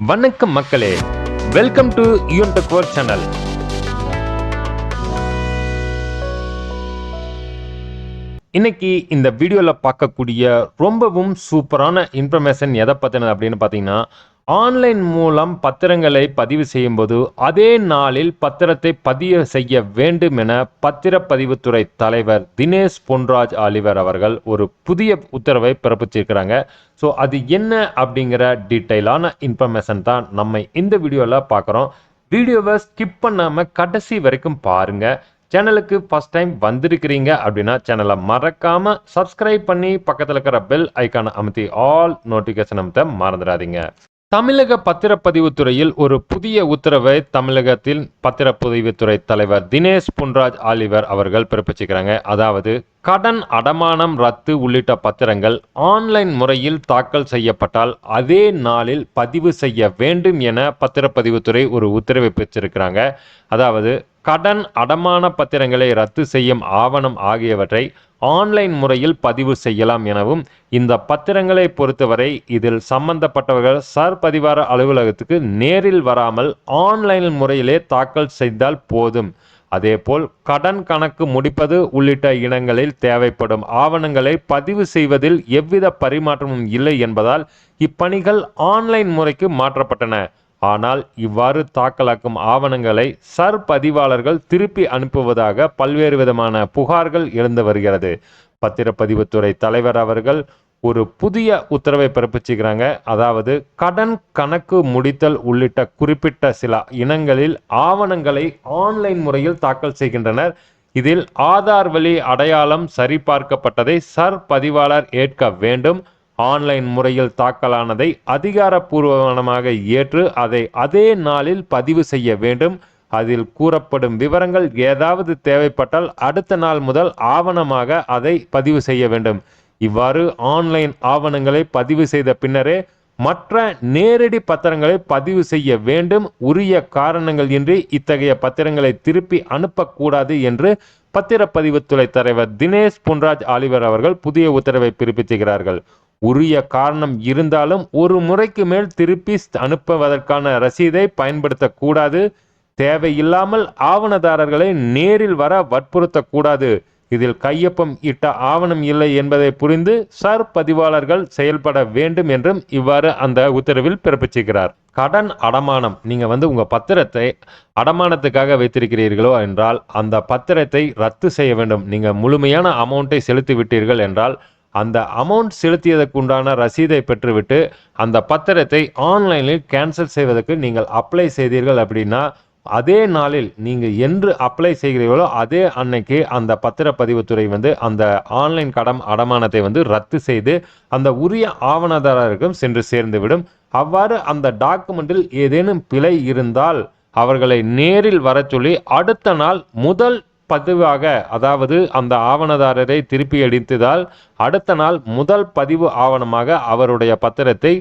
வணக்கம் மக்களே. Welcome to யூன் டெக்வர் சேனல் இன்னைக்கு இந்த வீடியோவில் பார்க்கக்கூடிய ரொம்பவும் சூப்பரான இன்ஃபர்மேஷன் எதை பற்றினது அப்படின்னு பார்த்தீங்கன்னா ஆன்லைன் மூலம் பத்திரங்களை பதிவு செய்யும்போது அதே நாளில் பத்திரத்தை பதிவு செய்ய வேண்டும் என பத்திரப்பதிவுத்துறை தலைவர் தினேஷ் பொன்ராஜ் ஆலிவர் அவர்கள் ஒரு புதிய உத்தரவை பிறப்பிச்சிருக்கிறாங்க. ஸோ அது என்ன அப்படிங்கிற டீட்டெயிலான இன்ஃபர்மேஷன் தான் நம்ம இந்த வீடியோவில் பார்க்குறோம். வீடியோவை ஸ்கிப் பண்ணாமல் கடைசி வரைக்கும் பாருங்கள் சேனலுக்கு ஃபஸ்ட் டைம் வந்திருக்கிறீங்க அப்படின்னா சேனலை மறக்காமல் சப்ஸ்கிரைப் பண்ணி பக்கத்தில் இருக்கிற பெல் ஐக்கானை அமுத்தி ஆல் நோட்டிஃபிகேஷன் அமுத்த மறந்துடாதீங்க. தமிழக பத்திரப்பதிவுத்துறையில் ஒரு புதிய உத்தரவை தமிழகத்தில் பத்திரப்பதிவுத்துறை தலைவர் தினேஷ் புன்ராஜ் ஆலிவர் அவர்கள் பிறப்பிச்சுக்கிறாங்க அதாவது கடன் அடமானம் ரத்து உள்ளிட்ட பத்திரங்கள் ஆன்லைன் முறையில் தாக்கல் செய்யப்பட்டால் அதே நாளில் பதிவு செய்ய வேண்டும் என பத்திரப்பதிவுத்துறை ஒரு உத்தரவை பெற்றிருக்கிறாங்க. அதாவது கடன் அடமான பத்திரங்களை ரத்து செய்யும் ஆவணம் ஆகியவற்றை ஆன்லைன் முறையில் பதிவு செய்யலாம் எனவும் இந்த பத்திரங்களை பொறுத்தவரை இதில் சம்பந்தப்பட்டவர்கள் சர்பதிவார அலுவலகத்துக்கு நேரில் வராமல் ஆன்லைன் முறையிலே தாக்கல் செய்தால் போதும். அதேபோல் கடன் கணக்கு முடிப்பது உள்ளிட்ட இனங்களில் தேவைப்படும் ஆவணங்களை பதிவு செய்வதில் எவ்வித பரிமாற்றமும் இல்லை என்பதால் இப்பணிகள் ஆன்லைன் முறைக்கு மாற்றப்பட்டன. ஆனால் இவ்வாறு தாக்கலாக்கும் ஆவணங்களை சர் பதிவாளர்கள் திருப்பி அனுப்புவதாக பல்வேறு விதமான புகார்கள் எழுந்து வருகிறது. பத்திரப்பதிவுத்துறை தலைவர் அவர்கள் ஒரு புதிய உத்தரவை பிறப்பிச்சுக்கிறாங்க. அதாவது கடன் கணக்கு முடித்தல் உள்ளிட்ட குறிப்பிட்ட சில இனங்களில் ஆவணங்களை ஆன்லைன் முறையில் தாக்கல் செய்கின்றனர். இதில் ஆதார் வழி அடையாளம் சரிபார்க்கப்பட்டதை சர் பதிவாளர் ஏற்க வேண்டும். ஆன்லைன் முறையில் தாக்கலானதை அதிகாரப்பூர்வமாக ஏற்று அதை அதே நாளில் பதிவு செய்ய வேண்டும். அதில் கூறப்படும் விவரங்கள் ஏதாவது தேவைப்பட்டால் அடுத்த நாள் முதல் ஆவணமாக அதை பதிவு செய்ய வேண்டும். இவ்வாறு ஆன்லைன் ஆவணங்களை பதிவு செய்த பின்னரே மற்ற நேரடி பத்திரங்களை பதிவு செய்ய வேண்டும். உரிய காரணங்கள் இன்றி இத்தகைய பத்திரங்களை திருப்பி அனுப்பக்கூடாது என்று பத்திரப்பதிவுத்துறை தலைவர் தினேஷ் பொன்ராஜ் ஆலிவர் அவர்கள் புதிய உத்தரவை பிறப்பித்துகிறார்கள் உரிய காரணம் இருந்தாலும் ஒரு முறைக்கு மேல் திருப்பி அனுப்புவதற்கான ரசீதை பயன்படுத்தக்கூடாது. தேவையில்லாமல் ஆவணதாரர்களை நேரில் வர வற்புறுத்தக்கூடாது. இதில் கையொப்பம் இட்ட ஆவணம் இல்லை என்பதை புரிந்து சர் பதிவாளர்கள் செயல்பட வேண்டும் என்றும் இவ்வாறு அந்த உத்தரவில் பிறப்பிச்சுக்கிறார் கடன் அடமானம். நீங்க வந்து உங்க பத்திரத்தை அடமானத்துக்காக வைத்திருக்கிறீர்களோ என்றால் அந்த பத்திரத்தை ரத்து செய்ய வேண்டும். நீங்க முழுமையான அமௌண்ட்டை செலுத்தி விட்டீர்கள் என்றால் அந்த அமௌண்ட் செலுத்தியதற்கு உண்டான ரசீதை பெற்றுவிட்டு அந்த பத்திரத்தை ஆன்லைனில் கேன்சல் செய்வதற்கு நீங்கள் அப்ளை செய்தீர்கள் அப்படின்னா அதே நாளில் நீங்கள் என்று அப்ளை செய்கிறீர்களோ அதே அன்னைக்கு அந்த பத்திரப்பதிவுத்துறை வந்து அந்த ஆன்லைன் கடன் அடமானத்தை வந்து ரத்து செய்து அந்த உரிய ஆவணதாரருக்கும் சென்று சேர்ந்துவிடும். அவ்வாறு அந்த டாக்குமெண்ட்டில் ஏதேனும் பிழை இருந்தால் அவர்களை நேரில் வர சொல்லி அடுத்த நாள் முதல் பதிவாக அதாவது அந்த ஆவணதாரரை திருப்பி அடித்ததால் அடுத்த நாள் முதல் பதிவு ஆவணமாக அவருடைய பத்திரத்தை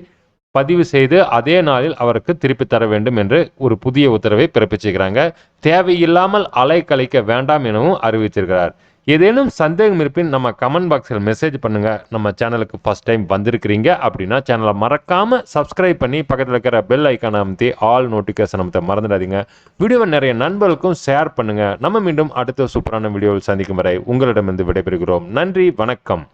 பதிவு செய்து அதே நாளில் அவருக்கு திருப்பி தர வேண்டும் என்று ஒரு புதிய உத்தரவை பிறப்பிச்சிருக்கிறாங்க. தேவையில்லாமல் அலை கழிக்க வேண்டாம் எனவும் அறிவித்திருக்கிறார். ஏதேனும் சந்தேகம் இருப்பின் நம்ம கமெண்ட் பாக்ஸில் மெசேஜ் பண்ணுங்கள் நம்ம சேனலுக்கு ஃபர்ஸ்ட் டைம் வந்திருக்கிறீங்க அப்படின்னா சேனலை மறக்காமல் சப்ஸ்கிரைப் பண்ணி பக்கத்தில் இருக்கிற பெல் ஐக்கான அமைத்தி ஆல் நோட்டிஃபிகேஷன் அமைத்த மறந்துடாதீங்க. வீடியோவை நிறைய நண்பர்களுக்கும் ஷேர் பண்ணுங்கள் நம்ம மீண்டும் அடுத்த சூப்பரான வீடியோவில் சந்திக்கும் வரை உங்களிடமிருந்து விடைபெறுகிறோம். நன்றி வணக்கம்.